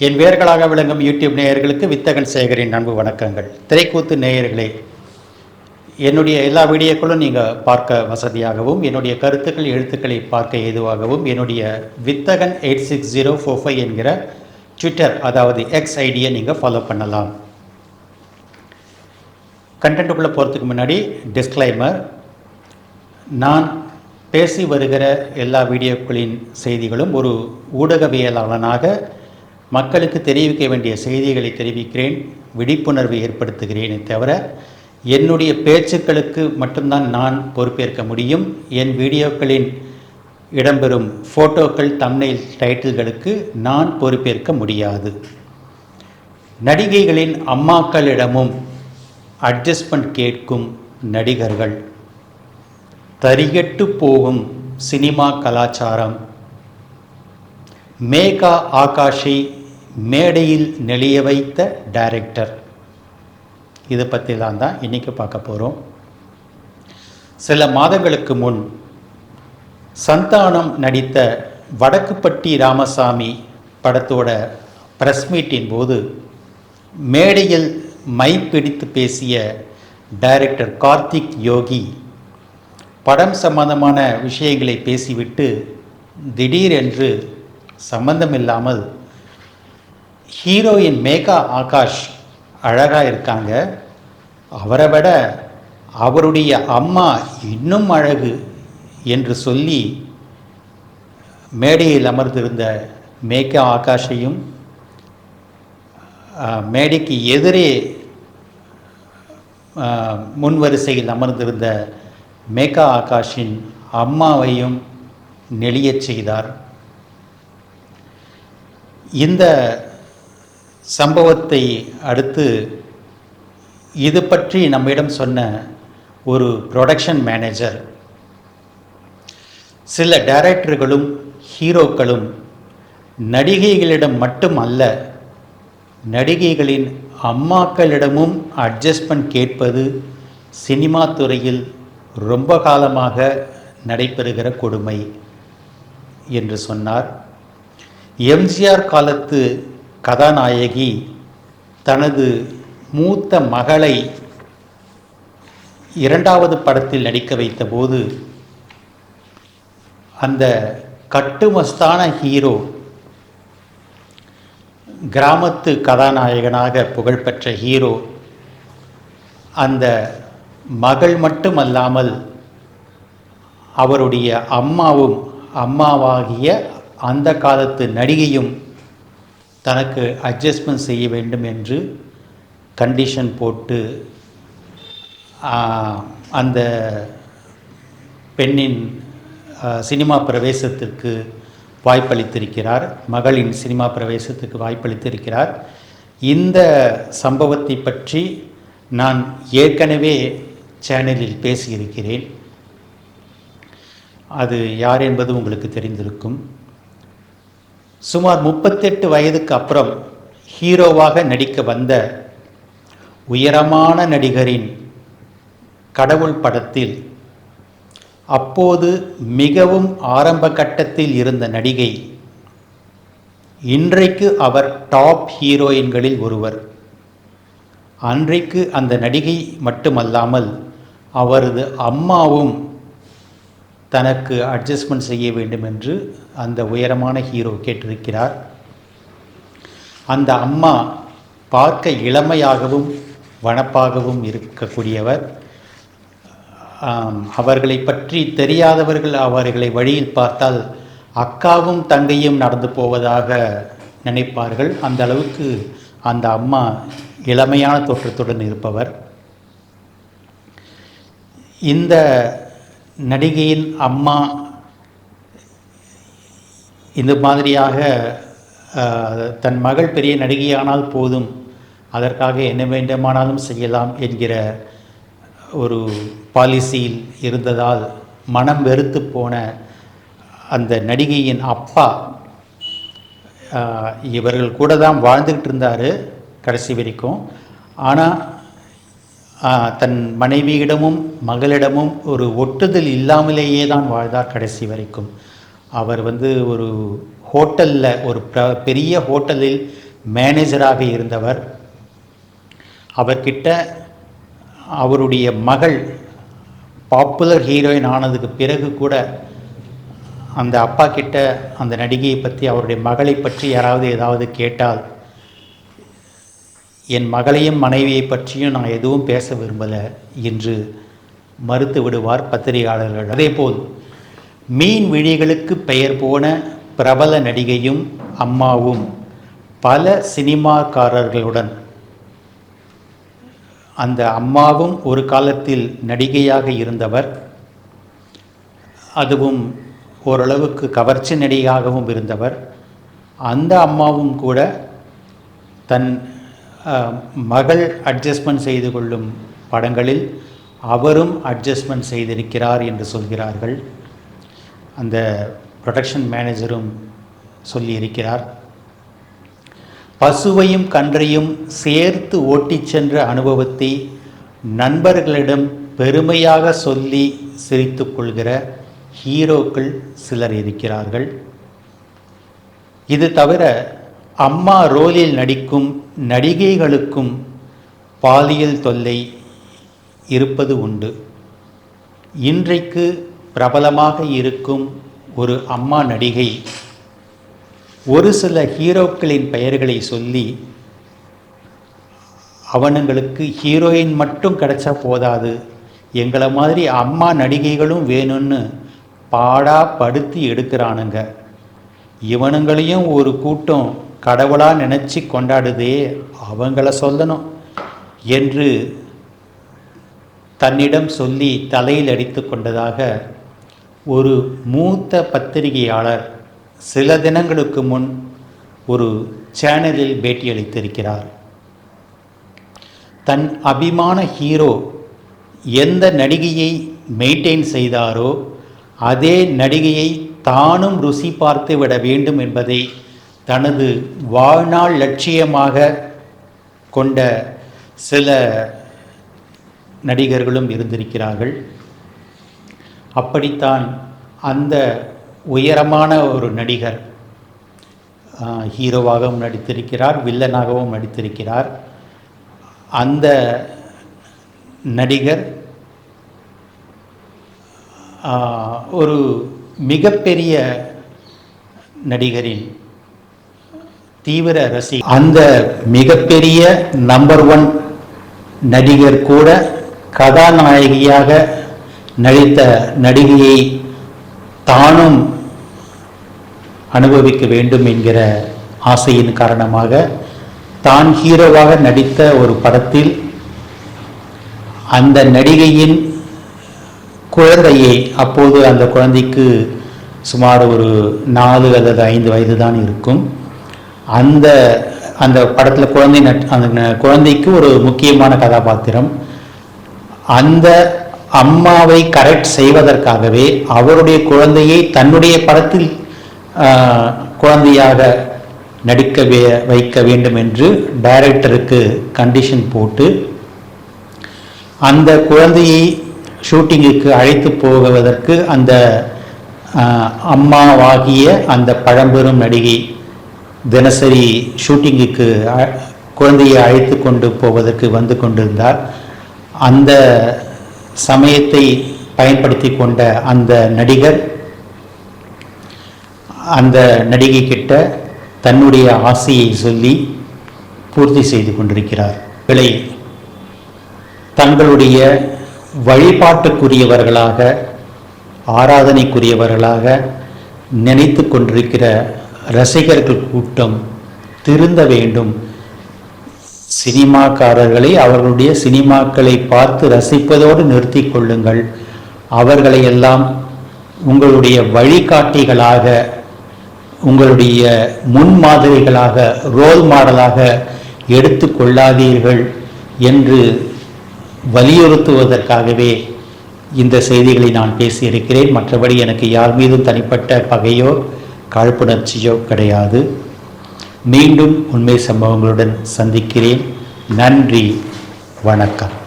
என் வேர்களாக விளங்கும் யூடியூப் நேயர்களுக்கு வித்தகன் சேகரின் அன்பு வணக்கங்கள். திரைக்கூத்து நேயர்களே என்னுடைய எல்லா வீடியோக்களும் நீங்கள் பார்க்க வசதியாகவும் என்னுடைய கருத்துக்கள் எழுத்துக்களை பார்க்க ஏதுவாகவும் என்னுடைய வித்தகன் eight six zero four five என்கிற ட்விட்டர் அதாவது எக்ஸ் ஐடியை நீங்கள் ஃபாலோ பண்ணலாம். கண்டென்ட்டுக்குள்ளே போகிறதுக்கு முன்னாடி டிஸ்க்ளைமர் நான் பேசி வருகிற எல்லா வீடியோக்களின் செய்திகளும் ஒரு ஊடகவியலாளனாக மக்களுக்கு தெரிவிக்க வேண்டிய செய்திகளை தெரிவிக்கிறேன் விழிப்புணர்வு ஏற்படுத்துகிறேனே தவிர என்னுடைய பேச்சுக்களுக்கு மட்டும்தான் நான் பொறுப்பேற்க முடியும். என் வீடியோக்களின் இடம்பெறும் ஃபோட்டோக்கள் தம்னைல் டைட்டில்களுக்கு நான் பொறுப்பேற்க முடியாது. நடிகைகளின் அம்மாக்களிடமும் அட்ஜஸ்ட்மெண்ட் கேட்கும் நடிகர்கள். தரிகட்டு போகும் சினிமா கலாச்சாரம். மேகா ஆகாஷை மேடையில் நெளிய வைத்த டைரக்டர் இதை பற்றிலாம் தான் இன்றைக்கி பார்க்க போகிறோம் சில மாதங்களுக்கு முன் சந்தானம் நடித்த வடக்குப்பட்டி ராமசாமி படத்தோட ப்ரெஸ் மீட்டின் போது மேடையில் மை பிடித்து பேசிய டைரக்டர் கார்த்திக் யோகி படம் சம்பந்தமான விஷயங்களை பேசிவிட்டு திடீரென்று சம்பந்தமில்லாமல் ஹீரோயின் மேகா ஆகாஷ் அழகாக இருக்காங்க. அவரை விட அவருடைய அம்மா இன்னும் அழகு என்று சொல்லி மேடையில் அமர்ந்திருந்த மேகா ஆகாஷையும் மேடைக்கு எதிரே முன்வரிசையில் அமர்ந்திருந்த மேகா ஆகாஷின் அம்மாவையும் நெளியச் செய்தார். இந்த சம்பவத்தை அடுத்து இது பற்றி நம்மிடம் சொன்ன ஒரு ப்ரொடக்ஷன் மேனேஜர் சில டைரக்டர்களும் ஹீரோக்களும் நடிகைகளிடம் மட்டும் அல்ல நடிகைகளின் அம்மாக்களிடமும் அட்ஜஸ்ட்மெண்ட் கேட்பது சினிமா துறையில் ரொம்ப காலமாக நடைபெறுகிற கொடுமை என்று சொன்னார். எம்ஜிஆர் காலத்து கதாநாயகி தனது மூத்த மகளை இரண்டாவது படத்தில் நடிக்க வைத்தபோது அந்த கட்டுமஸ்தான ஹீரோ கிராமத்து கதாநாயகனாக புகழ்பெற்ற ஹீரோ அந்த மகள் மட்டுமல்லாமல் அவருடைய அம்மாவும் அம்மாவாகிய அந்த காலத்து நடிகையும் தனக்கு அட்ஜஸ்ட்மெண்ட் செய்ய வேண்டும் என்று கண்டிஷன் போட்டு அந்த பெண்ணின் சினிமா பிரவேசத்திற்கு வாய்ப்பளித்திருக்கிறார். மகளின் சினிமா பிரவேசத்துக்கு வாய்ப்பளித்திருக்கிறார். இந்த சம்பவத்தை பற்றி நான் ஏற்கனவே சேனலில் பேசியிருக்கிறேன். அது யார் என்பது உங்களுக்கு தெரிந்திருக்கும். சுமார் முப்பத்தெட்டு வயதுக்கு அப்புறம் ஹீரோவாக நடிக்க வந்த உயரமான நடிகரின் கடவுள் படத்தில் அப்போது மிகவும் ஆரம்ப கட்டத்தில் இருந்த நடிகை இன்றைக்கு அவர் டாப் ஹீரோயின்களில் ஒருவர். அன்றைக்கு அந்த நடிகை மட்டுமல்லாமல் அவரது அம்மாவும் தனக்கு அட்ஜஸ்ட்மெண்ட் செய்ய வேண்டும் என்று அந்த உயரமான ஹீரோ கேட்டிருக்கிறார். அந்த அம்மா பார்க்க இளமையாகவும் வனப்பாகவும் இருக்கக்கூடியவர். அவர்களை பற்றி தெரியாதவர்கள் அவர்களை வழியில் பார்த்தால் அக்காவும் தங்கையும் நடந்து போவதாக நினைப்பார்கள். அந்த அளவுக்கு அந்த அம்மா இளமையான தோற்றத்துடன் இருப்பவர். இந்த நடிகையின் அம்மா இந்த மாதிரியாக தன் மகள் பெரிய நடிகையானால் போதும் அதற்காக என்ன வேண்டுமானாலும் செய்யலாம் என்கிற ஒரு பாலிசியில் இருந்ததால் மனம் வெறுத்து போன அந்த நடிகையின் அப்பா இவர்கள் கூட தான் வாழ்ந்துக்கிட்டு இருந்தார் கடைசி வரைக்கும். ஆனால் தன் மனைவியிடமும் மகளிடமும் ஒரு ஒட்டுதல் இல்லாமலேயே தான் வாழ்ந்தார் கடைசி வரைக்கும். அவர் வந்து ஒரு ஹோட்டலில் ஒரு ப்ர பெரிய ஹோட்டலில் மேனேஜராக இருந்தவர். அவர்கிட்ட அவருடைய மகள் பாப்புலர் ஹீரோயின் ஆனதுக்கு பிறகு கூட அந்த அப்பா கிட்ட அந்த நடிகையை பற்றி அவருடைய மகளை பற்றி யாராவது ஏதாவது கேட்டால் என் மகளையும் மனைவியை பற்றியும் நான் எதுவும் பேச விரும்பலை என்று மறுத்து விடுவார் பத்திரிகையாளர்கள். அதேபோல் மீன் விழிகளுக்கு பெயர் போன பிரபல நடிகையும் அம்மாவும் பல சினிமாக்காரர்களுடன். அந்த அம்மாவும் ஒரு காலத்தில் நடிகையாக இருந்தவர். அதுவும் ஓரளவுக்கு கவர்ச்சி நடிகையாகவும் இருந்தவர். அந்த அம்மாவும் கூட தன் மகள் அட்ஜஸ்ட்மெண்ட் செய்து கொள்ளும் படங்களில் அவரும் அட்ஜஸ்ட்மெண்ட் செய்திருக்கிறார் என்று சொல்கிறார்கள். அந்த ப்ரொடக்ஷன் மேனேஜரும் சொல்லியிருக்கிறார். பசுவையும் கன்றையும் சேர்த்து ஓட்டிச் சென்ற அனுபவத்தை நண்பர்களிடம் பெருமையாக சொல்லி சிரித்து கொள்கிற ஹீரோக்கள் சிலர் இருக்கிறார்கள். இது தவிர அம்மா ரோலில் நடிக்கும் நடிகைகளுக்கும் பாலியல் தொல்லை இருப்பது உண்டு. இன்றைக்கு பிரபலமாக இருக்கும் ஒரு அம்மா நடிகை ஒரு சில ஹீரோக்களின் பெயர்களை சொல்லி அவனுங்களுக்கு ஹீரோயின் மட்டும் கிடைச்சா போதாது. எங்களை மாதிரி அம்மா நடிகைகளும் வேணும்னு பாடா படுத்தி எடுக்கிறானுங்க. இவனுங்களையும் ஒரு கூட்டம் கடவுளாக நினச்சி கொண்டாடுதே அவங்கள சொல்லணும் என்று தன்னிடம் சொல்லி தலையில் அடித்து கொண்டதாக ஒரு மூத்த பத்திரிகையாளர் சில தினங்களுக்கு முன் ஒரு சேனலில் பேட்டியளித்திருக்கிறார். தன் அபிமான ஹீரோ எந்த நடிகையை மெயின்டைன் செய்தாரோ அதே நடிகையை தானும் ருசி பார்த்து விட வேண்டும் என்பதை தனது வாழ்நாள் லட்சியமாக கொண்ட சில நடிகர்களும் இருந்திருக்கிறார்கள். அப்படித்தான் அந்த உயரமான ஒரு நடிகர் ஹீரோவாகவும் நடித்திருக்கிறார் வில்லனாகவும் நடித்திருக்கிறார். அந்த நடிகர் ஒரு மிகப்பெரிய நடிகரின் தீவிர ரசி அந்த மிகப்பெரிய நம்பர் ஒன் நடிகர் கூட கதாநாயகியாக நடித்த நடிகையை தானும் அனுபவிக்க வேண்டும் என்கிற ஆசையின் காரணமாக தான் ஹீரோவாக நடித்த ஒரு படத்தில் அந்த நடிகையின் குழந்தையை அப்போது அந்த குழந்தைக்கு சுமார் ஒரு நாலு அல்லது ஐந்து வயது தான் இருக்கும். அந்த அந்த படத்தில் குழந்தை நட் அந்த குழந்தைக்கு ஒரு முக்கியமான கதாபாத்திரம். அந்த அம்மாவை கரெக்ட் செய்வதற்காகவே அவருடைய குழந்தையை தன்னுடைய படத்தில் குழந்தையாக நடிக்க வே- வைக்க வேண்டும் என்று டைரக்டருக்கு கண்டிஷன் போட்டு அந்த குழந்தையை ஷூட்டிங்குக்கு அழைத்து போவதற்கு அந்த அம்மாவாகிய அந்த பழம்பெரும் நடிகை தினசரி ஷூட்டிங்குக்கு அ- குழந்தையை அழைத்து கொண்டு போவதற்கு வந்து கொண்டிருந்தார். அந்த சமயத்தை பயன்படுத்தி கொண்ட அந்த நடிகர் அந்த நடிகை கிட்ட தன்னுடைய ஆசையை சொல்லி பூர்த்தி செய்து கொண்டிருக்கிறார். விலை தங்களுடைய வழிபாட்டுக்குரியவர்களாக ஆராதனைக்குரியவர்களாக நினைத்து கொண்டிருக்கிற ரசிகர்கள் கூட்டம் திருந்த வேண்டும் சினிமாக்காரர்களை அவர்களுடைய சினிமாக்களை பார்த்து ரசிப்பதோடு நிறுத்தி கொள்ளுங்கள். அவர்களை எல்லாம் உங்களுடைய வழிகாட்டிகளாக உங்களுடைய முன்மாதிரிகளாக ரோல் மாடலாக எடுத்து கொள்ளாதீர்கள் என்று வலியுறுத்துவதற்காகவே இந்த செய்திகளை நான் பேசியிருக்கிறேன். மற்றபடி எனக்கு யார் மீதும் தனிப்பட்ட பகையோ காழ்ப்புணர்ச்சியோ கிடையாது. மீண்டும் உண்மை சம்பவங்களுடன் சந்திக்கிறேன். நன்றி. வணக்கம்.